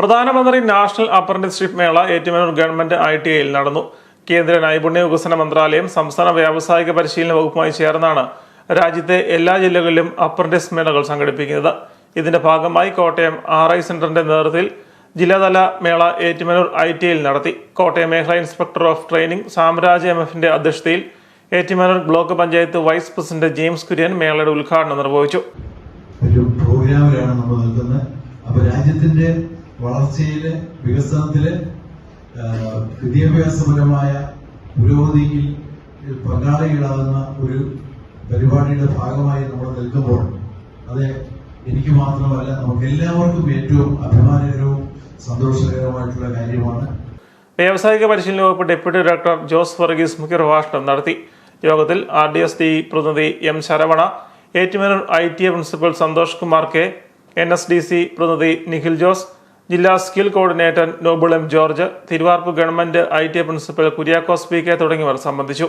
പ്രധാനമന്ത്രി national apprenticeship മേള Ettumanoor government I T ഐയിൽ നടന്നു. കേന്ദ്ര നൈപുണ്യ വികസന മന്ത്രാലയം സംസ്ഥാന വ്യാവസായിക പരിശീലന വകുപ്പുമായി ചേർന്നാണ് രാജ്യത്തെ എല്ലാ ജില്ലകളിലും അപ്രന്റീസ് മേളകൾ സംഘടിപ്പിക്കുന്നത്. ഇതിന്റെ ഭാഗമായി കോട്ടയം ആർ ഐ സെന്ററിന്റെ നേതൃത്വത്തിൽ ജില്ലാതല മേള ഏറ്റുമാനൂർ ഐ ടി ഐയിൽ നടത്തി. കോട്ടയം മേഖലാ ഇൻസ്പെക്ടർ ഓഫ് ട്രെയിനിംഗ് സാമ്രാജ്യ എം എഫിന്റെ അധ്യക്ഷതയിൽ Ettumanoor block panchayat vice president James Kurian മേളയുടെ ഉദ്ഘാടനം നിർവഹിച്ചു. ഒരു പ്രോഗ്രാമിലാണ് നമ്മൾ നിൽക്കുന്നത് അപ്പൊ രാജ്യത്തിന്റെ വളർച്ചയിൽ വികസനത്തിൽ വിദ്യാഭ്യാസപരമായ പുരോഗതിയിൽ പങ്കാളികളാകുന്ന ഒരു പരിപാടിയുടെ ഭാഗമായി നമ്മൾ നിൽക്കുമ്പോൾ അത് എനിക്ക് മാത്രമല്ല നമുക്ക് എല്ലാവർക്കും ഏറ്റവും അഭിമാനകരവും സന്തോഷകരവുമായിട്ടുള്ള കാര്യമാണ്. വ്യാവസായിക പരിശീലന വകുപ്പ് ഡെപ്യൂട്ടി ഡയറക്ടർ ജോസ് വർഗീസ് മുഖ്യപ്രഭാഷണം നടത്തി. യോഗത്തിൽ ആർ ഡി എസ് ഡി പ്രതിനിധി M Saravana Ettumanoor I T A principal Santhosh Kumar K N S D C പ്രതിനിധി നിഖിൽ ജോസ് ജില്ലാ skill coordinator Noble M George Thiruvarppu government I T principal Kuriakose P K തുടങ്ങിയവർ സംബന്ധിച്ചു.